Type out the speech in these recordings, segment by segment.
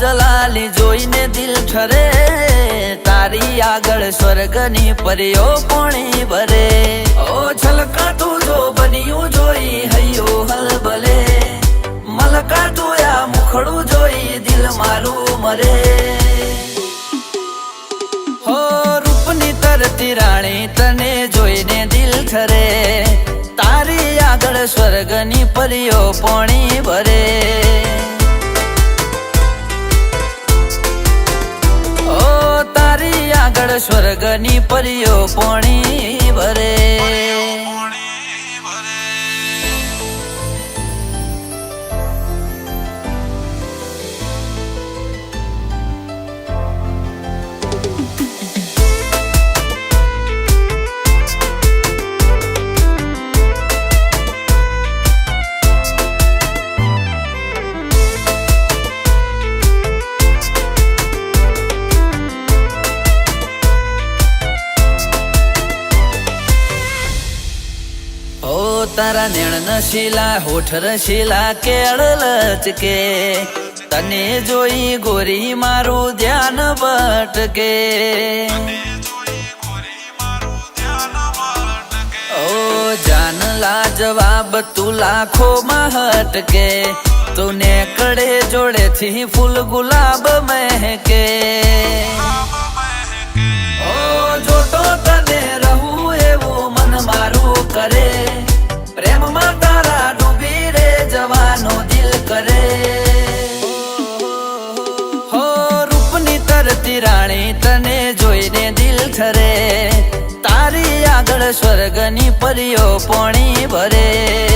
જલાલી જોઈને દિલ ઠરે. તારી આગળ સ્વર્ગની પરિયો પોણી ભરે. ઓ છલકા તું જો બન્યું જોઈ, હૈયો હલબલે મલકાતું આ મુખડું જોઈ, દિલ મારું મરે. હો રૂપની તરતી રાણી, તને જોઈને દિલ ઠરે. તારી આગળ સ્વર્ગની પરિયો પોણી ભરે. આગળ સ્વર્ગની પરીઓ પોણી ભરે. તારા નેણ નશીલા હોઠ રશીલા કેળ લચકે તને જોઈ ગોરી મારું ધ્યાન ભટકે. જાન લા જવાબ તું લાખો માં હટકે. તું કડે જોડેથી ફૂલ ગુલાબ મહેકે. ઓ કરે. હો, રૂપની તરતી રાણી, તને જોઈને દિલ ઠરે તારી આગળ સ્વર્ગની પરીઓ પોણી ભરે.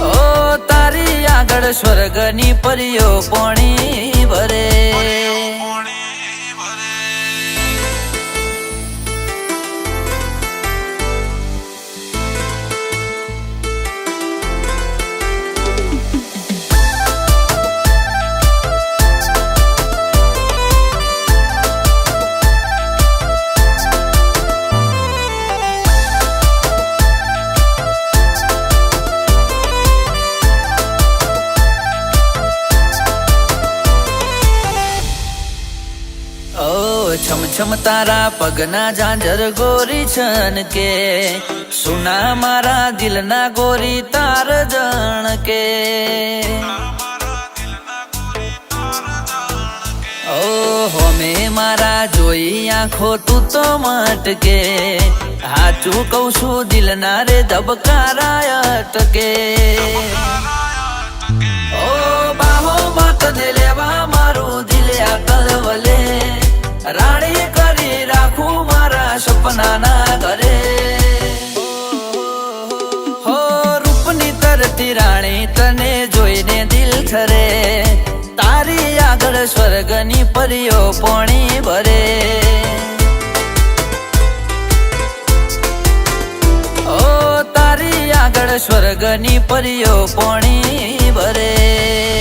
ઓ તારી આગળ સ્વર્ગની પરીઓ પોણી ભરે. છમ છમ તારા પગના ઝાંઝર ગોરી છન કે સુના મારા દિલના ગોરી તાર જણ કે ઓ હોમે મારા જોઈ આંખો તું તો મટકે હાચું કઉ છું દિલના રે ધબકારા અટકે ઓ બાહો પાછળ સ્વર્ગની પરીઓ પોણી ભરે. ઓ તારી આગળ સ્વર્ગની પરીઓ પોણી ભરે.